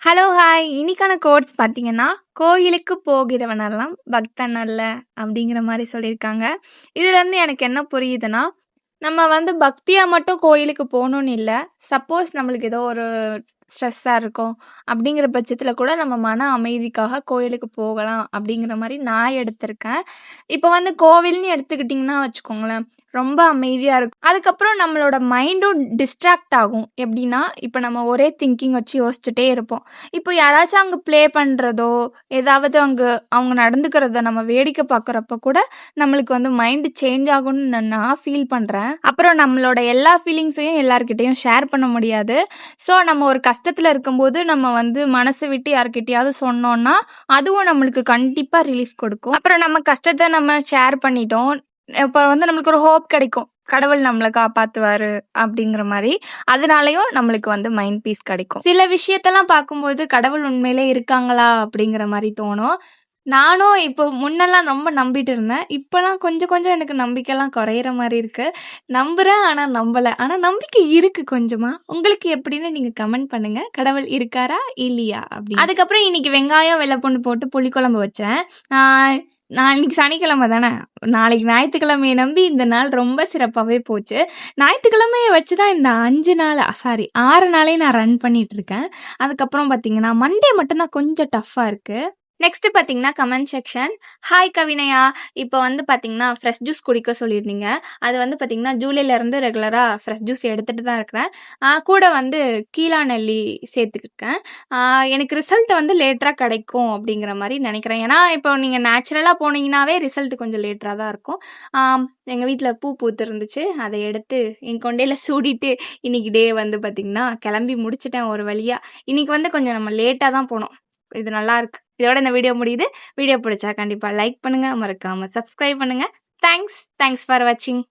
Hello hi இன்னைக்கான quotes பார்த்தீங்கன்னா கோயிலுக்கு போகிறவனெல்லாம் பக்தன் அல்ல அப்படிங்கிற மாதிரி சொல்லியிருக்காங்க. இதுலேருந்து எனக்கு என்ன புரியுதுன்னா நம்ம வந்து பக்தியாக மட்டும் கோயிலுக்கு போகணுன்னு இல்லை. சப்போஸ் நம்மளுக்கு ஏதோ ஒரு ஸ்ட்ரெஸ்ஸாக இருக்கும். அப்படிங்கிற பட்சத்தில் கூட நம்ம மன அமைதிக்காக கோயிலுக்கு போகலாம் அப்படிங்கிற மாதிரி நான் எடுத்திருக்கேன். இப்போ வந்து கோவில்னு எடுத்துக்கிட்டிங்கன்னா வச்சுக்கோங்களேன் ரொம்ப அமைதியாக இருக்கும். அதுக்கப்புறம் நம்மளோட மைண்டும் டிஸ்ட்ராக்ட் ஆகும். எப்படின்னா இப்போ நம்ம ஒரே திங்கிங் வச்சு யோசிச்சுட்டே இருப்போம். இப்போ யாராச்சும் அங்கே ப்ளே பண்ணுறதோ ஏதாவது அங்கே அவங்க நடந்துக்கிறத நம்ம வேடிக்கை பார்க்குறப்ப கூட நம்மளுக்கு வந்து மைண்டு சேஞ்ச் ஆகும்னு நான் ஃபீல் பண்ணுறேன் அப்புறம் நம்மளோட எல்லா ஃபீலிங்ஸையும் எல்லாருக்கிட்டையும் ஷேர் பண்ண முடியாது. ஸோ நம்ம ஒரு கஷ்ட கஷ்டத்தில் இருக்கும்போது நம்ம வந்து மனசு விட்டு யார்கிட்டயாவது சொன்னோம்னா அதுவும் நம்மளுக்கு கண்டிப்பாக ரிலீஃப் கொடுக்கும். அப்புறம் நம்ம கஷ்டத்தை நம்ம ஷேர் பண்ணிட்டோம். இப்போ வந்து நம்மளுக்கு ஒரு ஹோப் கிடைக்கும். கடவுள் நம்மளை காப்பாத்துவாரு அப்படிங்கிற மாதிரி. அதனாலயும் நம்மளுக்கு வந்து மைண்ட் பீஸ் கிடைக்கும். சில விஷயத்தெல்லாம் பார்க்கும்போது கடவுள் உண்மையிலே இருக்காங்களா அப்படிங்கிற மாதிரி தோணும். நானும் இப்போ முன்னெல்லாம் ரொம்ப நம்பிட்டு இருந்தேன். இப்போலாம் கொஞ்சம் கொஞ்சம் எனக்கு நம்பிக்கைலாம் குறையிற மாதிரி இருக்கு. நம்புறேன் ஆனால் நம்பலை. ஆனால் நம்பிக்கை இருக்கு கொஞ்சமா. உங்களுக்கு எப்படின்னு நீங்கள் கமெண்ட் பண்ணுங்க. கடவுள் இருக்காரா இல்லையா அப்படி அதுக்கப்புறம் இன்னைக்கு வெங்காயம் வெள்ளைப்பொண்ணு போட்டு புளிக்குழம்பு வச்சேன். ஆஹ் நான் இன்னைக்கு சனிக்கிழமை தானே. நாளைக்கு ஞாயிற்றுக்கிழமையை நம்பி இந்த நாள் ரொம்ப சிறப்பாகவே போச்சு. ஞாயிற்றுக்கிழமையை வச்சு தான் இந்த அஞ்சு நாள் சாரி ஆறு நாளே நான் ரன் பண்ணிட்டு இருக்கேன். அதுக்கப்புறம் பார்த்தீங்கன்னா மண்டே மட்டும்தான் கொஞ்சம் டஃப்பாக இருக்குது நெக்ஸ்ட் பார்த்தீங்கன்னா கமெண்ட் செக்ஷன் ஹாய் கவினயா. இப்போ வந்து பார்த்தீங்கன்னா ஃப்ரெஷ் ஜூஸ் குடிக்க சொல்லியிருந்தீங்க. அது வந்து பார்த்தீங்கன்னா ஜூலைலேருந்து ரெகுலராக ஃப்ரெஷ் ஜூஸ் எடுத்துகிட்டு தான் இருக்கிறேன். கூட வந்து கீழா நெல்லி சேர்த்துருக்கேன். எனக்கு ரிசல்ட் வந்து லேட்டராக கிடைக்கும் அப்படிங்கிற மாதிரி நினைக்கிறேன். ஏன்னா இப்போ நீங்கள் நேச்சுரலாக போனீங்கன்னாவே ரிசல்ட் கொஞ்சம் லேட்டராக தான் இருக்கும். எங்கள் வீட்டில் பூ பூத்து இருந்துச்சு அதை எடுத்து என் கொண்டையில் சூடிட்டு இன்னைக்கு டே வந்து பார்த்திங்கன்னா கிளம்பி முடிச்சிட்டேன் ஒரு வழியாக இன்றைக்கி வந்து கொஞ்சம் நம்ம லேட்டாக தான் போனோம். இது நல்லா இருக்கு. இதோட இந்த வீடியோ முடியுது. வீடியோ பிடிச்சா கண்டிப்பாக லைக் பண்ணுங்கள் மறக்காமல் சப்ஸ்கிரைப் பண்ணுங்கள் தேங்க்ஸ் தேங்க்ஸ் ஃபார் வாட்சிங்